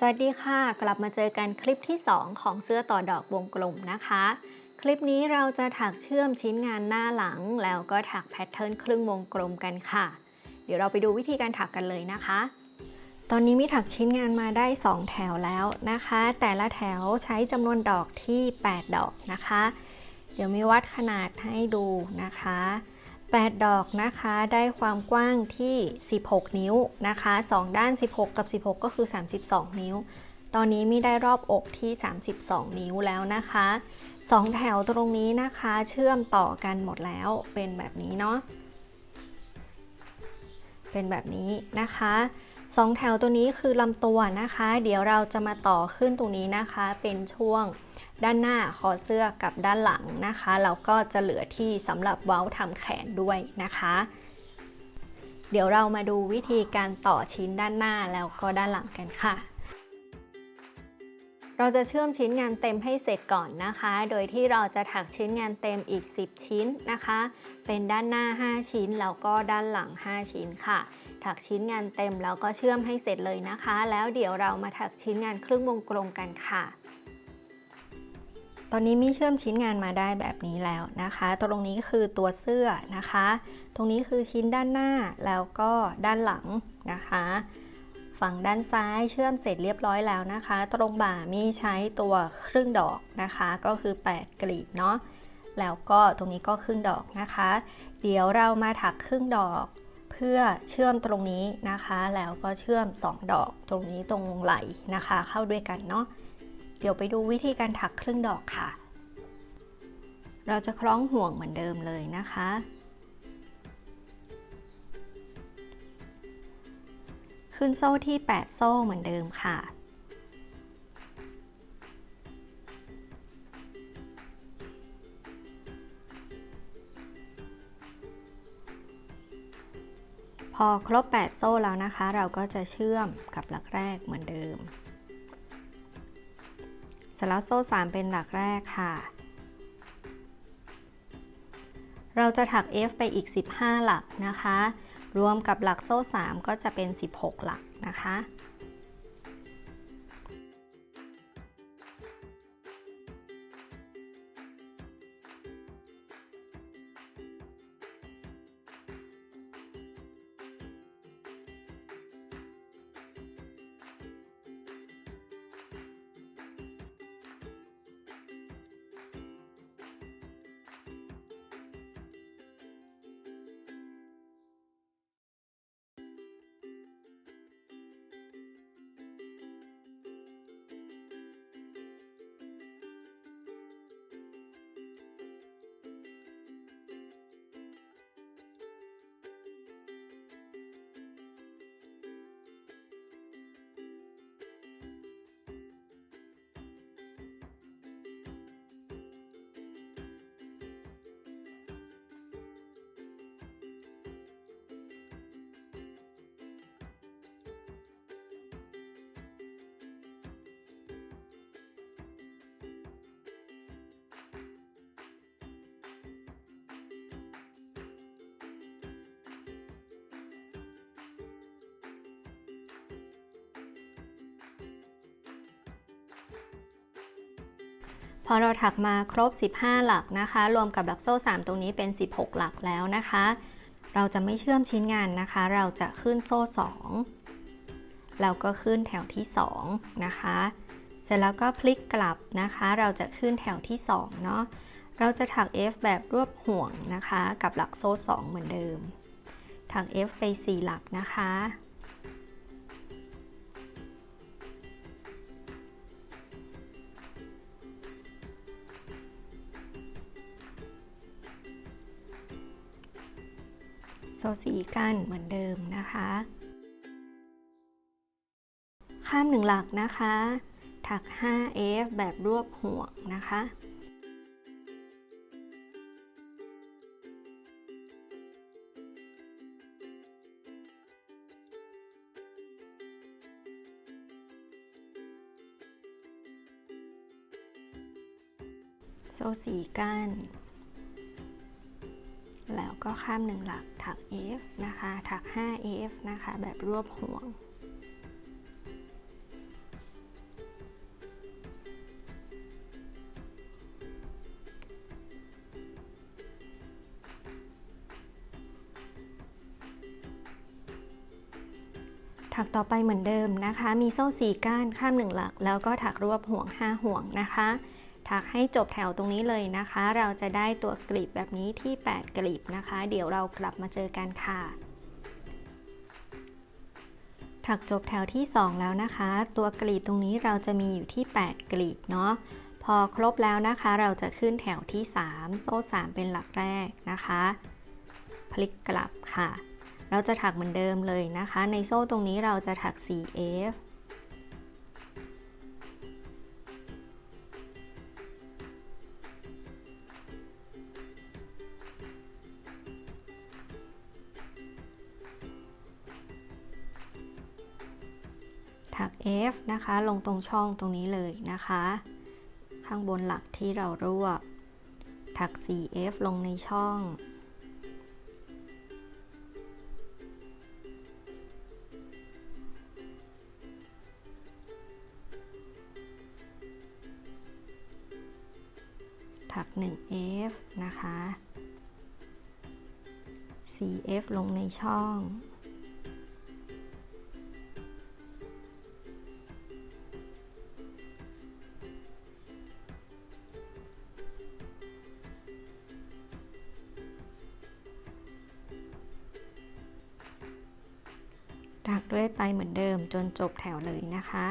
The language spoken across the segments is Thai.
สวัสดีค่ะ กลับมาเจอกันคลิปที่ 2 ของเสื้อต่อดอกวงกลมนะคะ คลิปนี้เราจะถักเชื่อมชิ้นงานหน้าหลัง แล้วก็ถักแพทเทิร์นครึ่งวงกลมกันค่ะ เดี๋ยวเราไปดูวิธีการถักกันเลยนะคะ ตอนนี้มีถักชิ้นงานมาได้ 2 แถวแล้วนะคะ แต่ละแถวใช้จำนวนดอกที่ 8 ดอกนะคะ เดี๋ยวมีวัดขนาดให้ดูนะคะ 8 ดอกนะคะได้ความกว้างที่ 16 นิ้วนะคะ 2 ด้าน 16 กับ 16 ก็คือ 32 นิ้ว ตอนนี้มีได้รอบอกที่ 32 นิ้วแล้วนะคะ 2 แถวตรงนี้นะคะเชื่อมต่อกันหมดแล้วเป็นแบบนี้เนาะเป็นแบบนี้นะคะสองแถวตัวนี้คือลำตัวนะคะ เดี๋ยวเราจะมาต่อขึ้นตรงนี้นะคะเป็นช่วง ด้านหน้าคอเสื้อกับด้านหลังนะคะแล้วก็จะเหลือที่สำหรับเว้าทำแขนด้วยนะคะ เดี๋ยวเรามาดูวิธีการต่อชิ้นด้านหน้าแล้วก็ด้านหลังกันค่ะ เราจะเชื่อมชิ้นงานเต็มให้เสร็จก่อนนะคะ โดยที่เราจะถักชิ้นงานเต็มอีก 10 ชิ้นนะคะ เป็นด้านหน้า 5 ชิ้นแล้วก็ด้านหลัง 5 ชิ้นค่ะถักชิ้นงานเต็มแล้วก็เชื่อมให้เสร็จเลยนะคะ แล้วเดี๋ยวเรามาถักชิ้นงานครึ่งวงกลมกันค่ะ ตอนนี้มีเชื่อมชิ้นงานมาได้แบบนี้แล้วนะคะ ตรงนี้คือตัวเสื้อนะคะ ตรงนี้คือชิ้นด้านหน้าแล้วก็ด้านหลังนะคะ ฝั่งด้านซ้ายเชื่อมเสร็จเรียบร้อยแล้วนะคะ ตรงบ่ามีใช้ตัวครึ่งดอกนะคะ ก็คือ 8 กลีบเนาะ แล้วก็ตรงนี้ก็ครึ่งดอกนะคะ เดี๋ยวเรามาถักครึ่งดอกเพื่อเชื่อมตรงนี้นะคะ แล้วก็เชื่อม 2 ดอก ตรงนี้ตรงไหลนะคะ เข้าด้วยกันเนาะ เดี๋ยวไปดูวิธีการถักครึ่งดอกค่ะ เราจะคล้องห่วงเหมือนเดิมเลยนะคะ ขึ้นโซ่ที่ 8 โซ่เหมือนเดิมค่ะพอครบ 8 โซ่แล้วนะคะ เราก็จะเชื่อมกับหลักแรกเหมือนเดิม เสร็จแล้วโซ่ 3 เป็นหลักแรกค่ะ เราจะถัก F ไปอีก 15 หลักนะคะ รวมกับหลักโซ่ 3 ก็จะเป็น 16 หลักนะคะ พอเราถักมาครบ 15 หลักนะคะ รวมกับหลักโซ่ 3 ตรงนี้เป็น 16 หลักแล้วนะคะ เราจะไม่เชื่อมชิ้นงานนะคะ เราจะขึ้นโซ่ 2 แล้วก็ขึ้นแถวที่ 2 นะคะ เสร็จแล้วก็พลิกกลับนะคะ เราจะขึ้นแถวที่ 2 เนาะเราจะถัก F แบบรวบห่วงนะคะ กับหลักโซ่ 2 เหมือนเดิม ถัก F ไป 4 หลักนะคะ สีกันเหมือนเดิมนะคะ ข้ามหนึ่งหลักนะคะ ถัก 5F แบบรวบห่วงนะคะโซ่สีก้าน แล้วก็ข้ามหนึ่งหลักถัก F นะคะ ถัก 5F นะคะ แบบรวบห่วง ถักต่อไปเหมือนเดิมนะคะ มีโซ่4ก้านข้ามหนึ่งหลัก แล้วก็ถักรวบห่วง 5 ห่วงนะคะ ถักให้จบแถวตรงนี้เลยนะคะ เราจะได้ตัวกลีบแบบนี้ที่ 8 กลีบนะคะ เดี๋ยวเรากลับมาเจอกันค่ะถักจบแถวที่ 2 แล้วนะคะ ตัวกลีบตรงนี้เราจะมีอยู่ที่ 8 กลีบเนาะพอครบแล้วนะคะ เราจะขึ้นแถวที่ 3 โซ่ 3 เป็นหลักแรกนะคะ พลิกกลับค่ะ เราจะถักเหมือนเดิมเลยนะคะ ในโซ่ตรงนี้เราจะถัก 4F F นะคะ ลงตรงช่องตรงนี้เลยนะคะ ข้างบนหลักที่เรารวบ ถัก 4F ลงในช่อง ถัก 1F นะคะ 4F ลงในช่อง จบแถวเลยนะคะ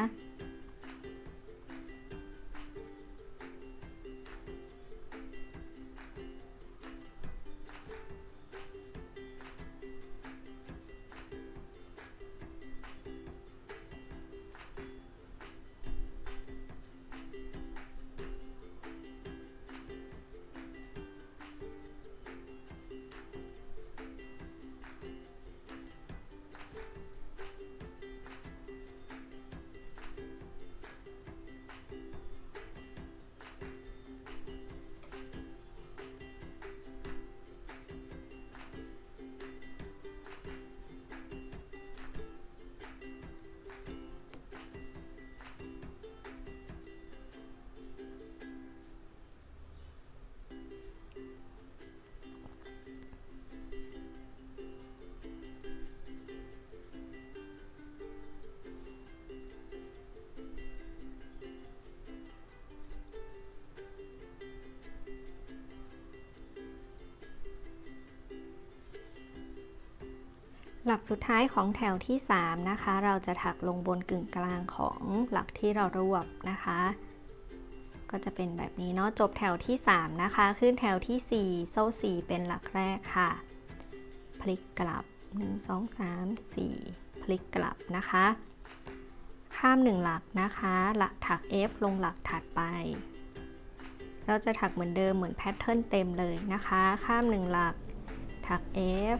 ลักสุดท้ายของแถวที่ 3 นะคะ เราจะถักลงบนกึ่งกลางของหลักที่เรารวบนะคะ ก็จะเป็นแบบนี้เนาะจบแถวที่ 3 นะคะ ขึ้นแถวที่ 4 โซ่ 4 เป็นหลักแรกค่ะ พลิกกลับ 1 2 3 4 พลิกกลับนะคะ ข้าม 1 หลักนะคะ หลักถัก F ลงหลักถัดไป เราจะถักเหมือนเดิมเหมือนแพทเทิร์นเต็มเลยนะคะ ข้าม 1 หลัก ถัก F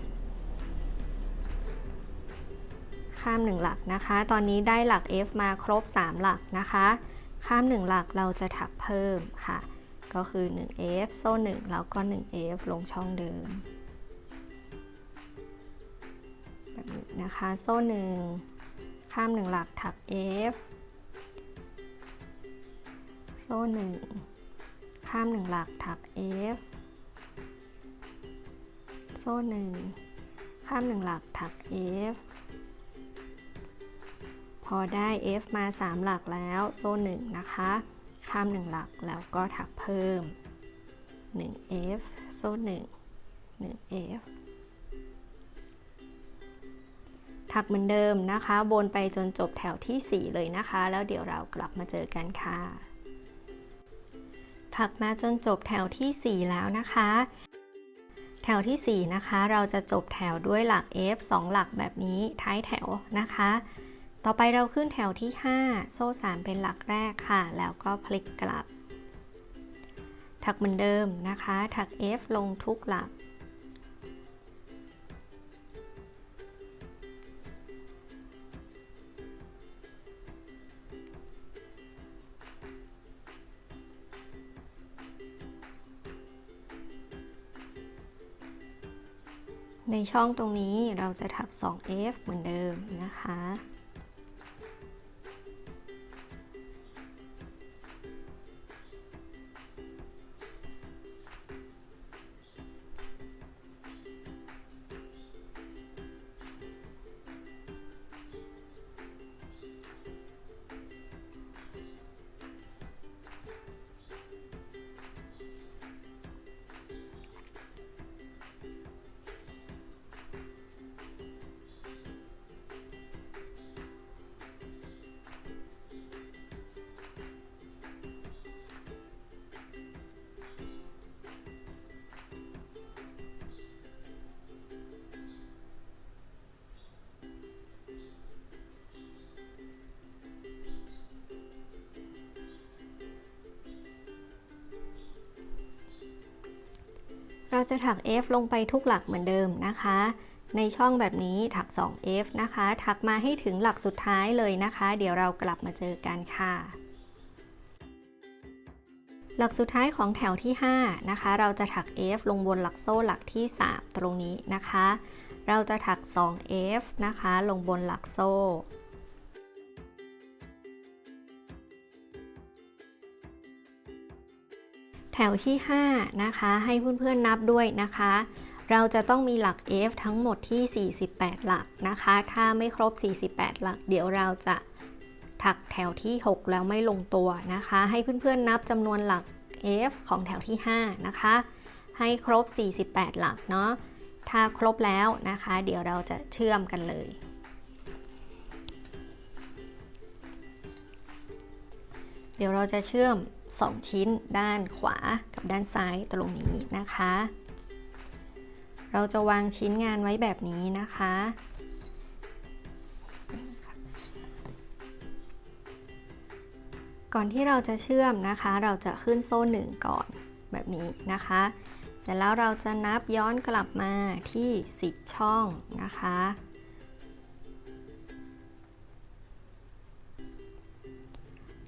ข้าม 1 หลักนะคะ ตอนนี้ได้หลัก F มาครบ 3 หลักนะคะ ข้าม 1 หลักเราจะถักเพิ่มค่ะ ก็คือ 1F โซ่ 1 แล้วก็ 1F ลงช่องเดิม แบบนี้นะคะ โซ่ 1 ข้าม 1 หลักถัก F โซ่ 1 ข้าม 1 หลักถัก F โซ่ 1 ข้าม 1 หลักถัก F พอได้ F มา 3 หลักแล้ว โซ่ 1 นะคะ ข้าม 1 หลักแล้วก็ถักเพิ่ม 1F โซ่ 1 1F ถักเหมือนเดิมนะคะ วนไปจนจบแถวที่ 4 เลยนะคะ แล้วเดี๋ยวเรากลับมาเจอกันค่ะ ถักมาจนจบแถวที่ 4 แล้วนะคะ แถวที่ 4 นะคะ เราจะจบแถวด้วยหลัก F 2 หลักแบบนี้ท้ายแถวนะคะ ต่อไปเราขึ้นแถวที่ 5 โซ่ 3 เป็นหลักแรกค่ะ แล้วก็พลิกกลับ ถักเหมือนเดิมนะคะ ถัก F ลงทุกหลัก ในช่องตรงนี้เราจะถัก 2F เหมือนเดิมนะคะ เราจะถัก F ลงไปทุกหลักเหมือนเดิมนะคะ ในช่องแบบนี้ถัก 2F นะคะ ถักมาให้ถึงหลักสุดท้ายเลยนะคะ เดี๋ยวเรากลับมาเจอกันค่ะ หลักสุดท้ายของแถวที่ 5 นะคะ เราจะถัก F ลงบนหลักโซ่หลักที่ 3 ตรงนี้นะคะ เราจะถัก 2F นะคะ ลงบนหลักโซ่ ถวที่ 5 นะคะ ให้เพื่อนๆนับด้วยนะคะ เราจะต้องมีหลัก F ทั้งหมดที่ 48 หลักนะคะ ถ้าไม่ครบ 48 หลัก เดี๋ยวเราจะถักแถวที่ 6 แล้วไม่ลงตัวนะคะ ให้เพื่อนๆนับจำนวนหลัก F ของแถวที่ 5 นะคะ ให้ครบ 48 หลักเนาะ ถ้าครบแล้วนะคะ เดี๋ยวเราจะเชื่อมกันเลยเดี๋ยวเราจะเชื่อม 2 ชิ้น ด้านขวากับด้านซ้ายตรงนี้นะคะ เราจะวางชิ้นงานไว้แบบนี้นะคะ ก่อนที่เราจะเชื่อมนะคะ เราจะขึ้นโซ่หนึ่งก่อนแบบนี้นะคะ เสร็จแล้วเราจะนับย้อนกลับมาที่ 10 ช่องนะคะ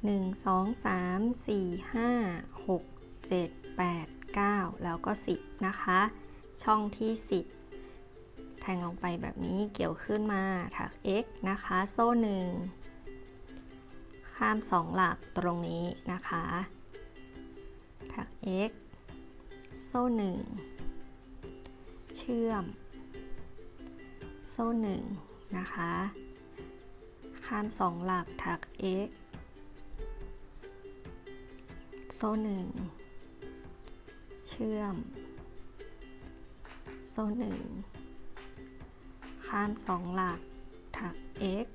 1 2 3 4 5 6 7 8 9 แล้วก็ 10 นะคะ ช่องที่ 10 แทงลงไปแบบนี้เกี่ยวขึ้นมาถัก x นะคะ โซ่หนึ่งข้าม 2 หลักตรงนี้นะคะ ถัก x โซ่หนึ่งเชื่อม โซ่หนึ่งนะคะ ข้าม 2 หลักถัก x โซ่หนึ่งเชื่อม โซ่หนึ่งข้ามสองหลักถัก x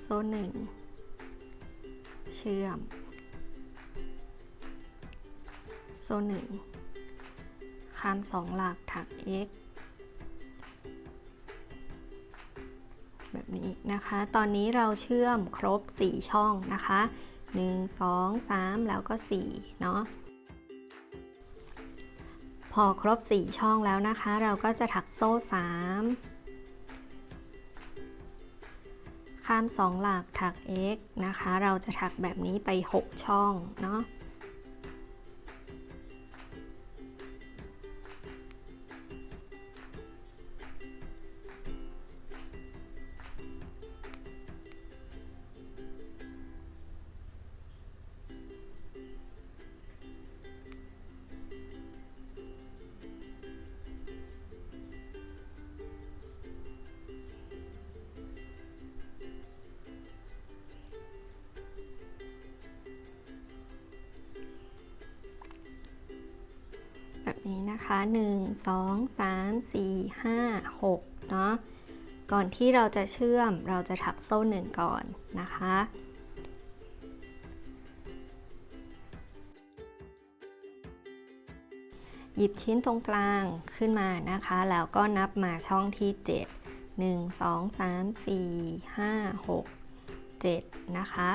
โซ่หนึ่งเชื่อม โซ่หนึ่งข้ามสองหลักถัก x แบบนี้นะคะ ตอนนี้เราเชื่อมครบ 4 ช่องนะคะ 1 2 3 แล้วก็4เนาะพอครบ 4 ช่องแล้วนะคะ เราก็จะถักโซ่ 3 ข้าม 2 หลักถัก x นะคะ เราจะถักแบบนี้ไป 6 ช่องเนาะ นี้นะคะ 1 2 3 4 5 6 เนาะ ก่อนที่เราจะเชื่อมเราจะถักโซ่หนึ่งก่อนนะคะ หยิบชิ้นตรงกลางขึ้นมานะคะ แล้วก็นับมาช่องที่ 7 1 2 3 4 5 6 7 นะคะ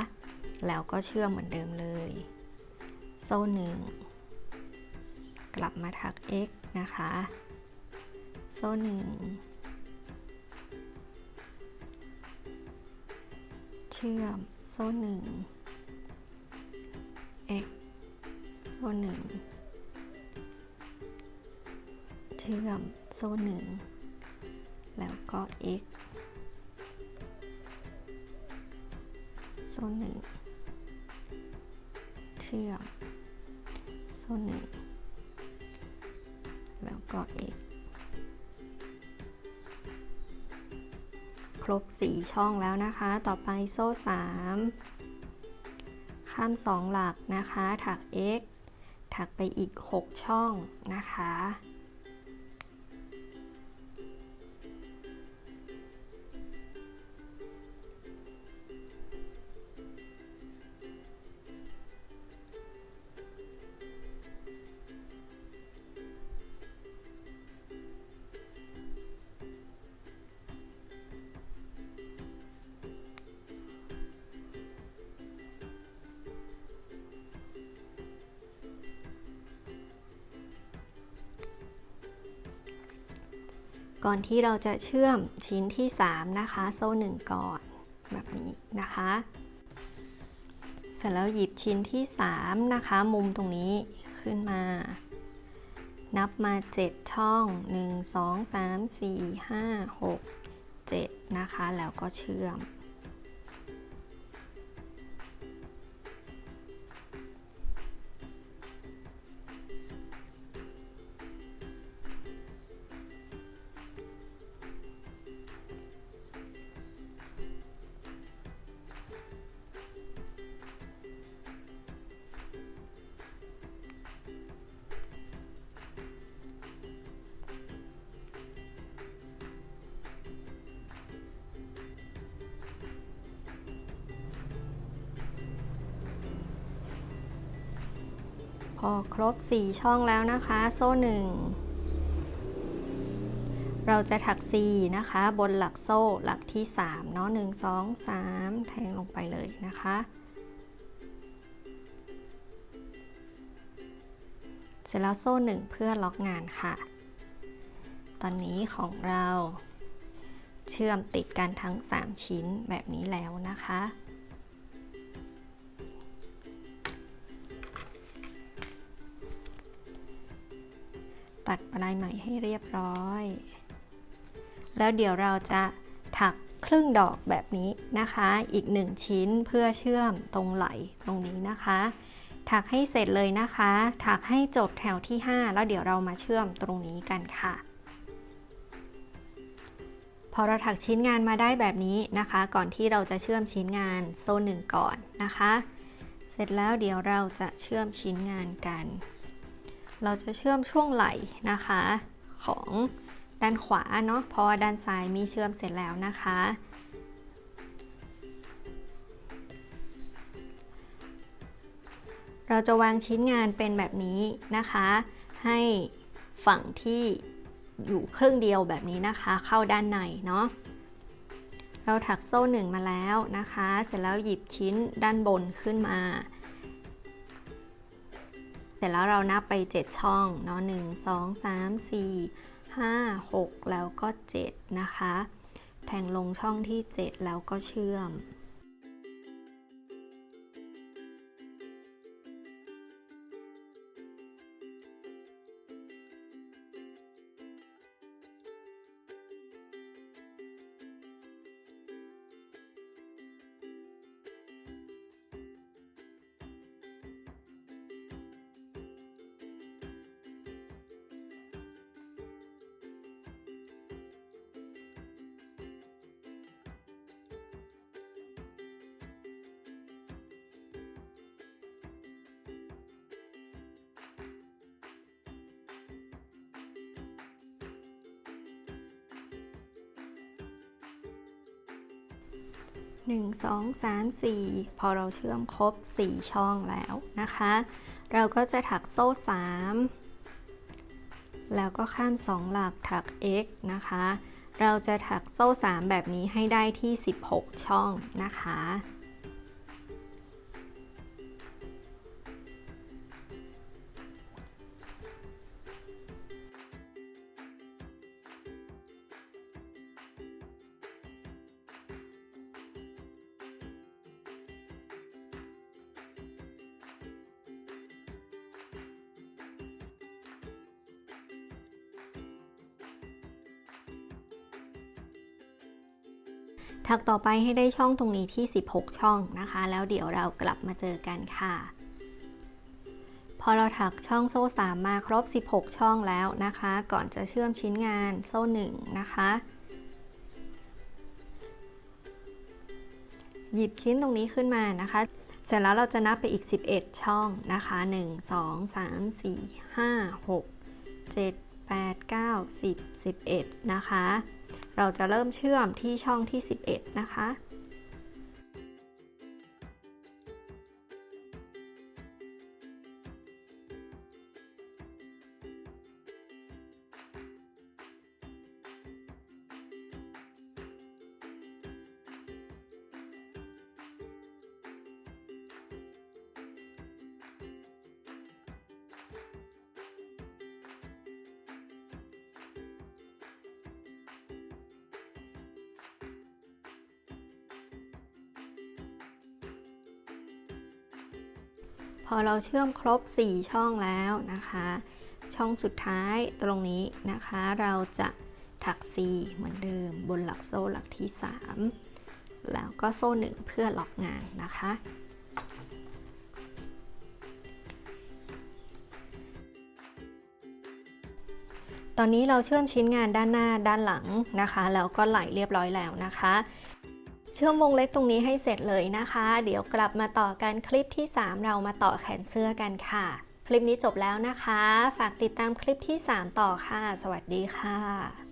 แล้วก็เชื่อมเหมือนเดิมเลย โซ่หนึ่ง กลับมาถัก x นะคะ โซ่หนึ่งเชื่อม โซ่หนึ่ง x โซ่หนึ่งเชื่อม โซ่หนึ่งแล้วก็ x โซ่หนึ่งเชื่อมโซ่หนึ่ง แล้วก็ x ครบ 4 ช่องแล้วนะคะ ต่อไปโซ่ 3 ข้าม 2 หลักนะคะ ถัก x ถักไปอีก 6 ช่องนะคะ ก่อนที่เราจะเชื่อมชิ้นที่ 3 นะคะ โซ่หนึ่งก่อนแบบนี้นะคะ เสร็จแล้วหยิบชิ้นที่ 3 นะคะ มุมตรงนี้ขึ้นมา นับมา 7 ช่อง 1 2 3 4 5 6 7 นะคะ แล้วก็เชื่อม พอครบ 4 ช่องแล้วนะคะ โซ่ 1 เราจะถัก 4 นะคะ บนหลักโซ่หลักที่ 3 เนาะ1 2 3 แทงลงไปเลยนะคะ เสร็จแล้วโซ่ 1 เพื่อล็อกงานค่ะ ตอนนี้ของเราเชื่อมติดกันทั้ง 3 ชิ้นแบบนี้แล้วนะคะ ตัดปลายไหมให้เรียบร้อย แล้วเดี๋ยวเราจะถักครึ่งดอกแบบนี้นะคะ อีกหนึ่งชิ้นเพื่อเชื่อมตรงไหลตรงนี้นะคะ ถักให้เสร็จเลยนะคะ ถักให้จบแถวที่ 5 แล้วเดี๋ยวเรามาเชื่อมตรงนี้กันค่ะ พอเราถักชิ้นงานมาได้แบบนี้นะคะ ก่อนที่เราจะเชื่อมชิ้นงานโซ่หนึ่งก่อนนะคะ เสร็จแล้วเดี๋ยวเราจะเชื่อมชิ้นงานกัน เราจะเชื่อมช่วงไหล่นะคะของด้านขวาเนาะเพราะว่าด้านซ้ายมีเชื่อมเสร็จแล้วนะคะ เราจะวางชิ้นงานเป็นแบบนี้นะคะ ให้ฝั่งที่อยู่ครึ่งเดียวแบบนี้นะคะ เข้าด้านในเนาะเราถักโซ่หนึ่งมาแล้วนะคะ เสร็จแล้วหยิบชิ้นด้านบนขึ้นมา เสร็จแล้วเรานับไป 7 ช่องเนาะ1 2 3 4 5 6แล้วก็ 7 นะคะ แทงลงช่องที่ 7 แล้วก็เชื่อม 1 2 3 4 พอเราเชื่อมครบ 4 ช่องแล้วนะคะ เราก็จะถักโซ่ 3 แล้วก็ข้าม 2 หลักถัก x นะคะ เราจะถักโซ่ 3 แบบนี้ให้ได้ที่ 16 ช่องนะคะ ถักต่อไปให้ได้ช่องตรงนี้ที่ 16 ช่องนะคะ แล้วเดี๋ยวเรากลับมาเจอกันค่ะ พอเราถักช่องโซ่3มาครบ 16 ช่องแล้วนะคะ ก่อนจะเชื่อมชิ้นงานโซ่1นะคะหยิบชิ้นตรงนี้ขึ้นมานะคะ เสร็จแล้วเราจะนับไปอีก 11 ช่องนะคะ 1 2 3 4 5 6 7 8 9 10 11 นะคะ เราจะเริ่มเชื่อมที่ช่องที่ 11 นะคะ พอเราเชื่อมครบ 4 ช่องแล้วนะคะ ช่องสุดท้ายตรงนี้นะคะ เราจะถัก C เหมือนเดิม บนหลักโซ่หลักที่ 3 แล้วก็โซ่ 1 เพื่อล็อกงานนะคะตอนนี้เราเชื่อมชิ้นงานด้านหน้าด้านหลังนะคะ แล้วก็ไหลเรียบร้อยแล้วนะคะ เชื่อมวงเล็กตรงนี้ให้เสร็จเลยนะคะ เดี๋ยวกลับมาต่อกันคลิปที่ 3 เรามาต่อแขนเสื้อกันค่ะ คลิปนี้จบแล้วนะคะ ฝากติดตามคลิปที่ 3 ต่อค่ะ สวัสดีค่ะ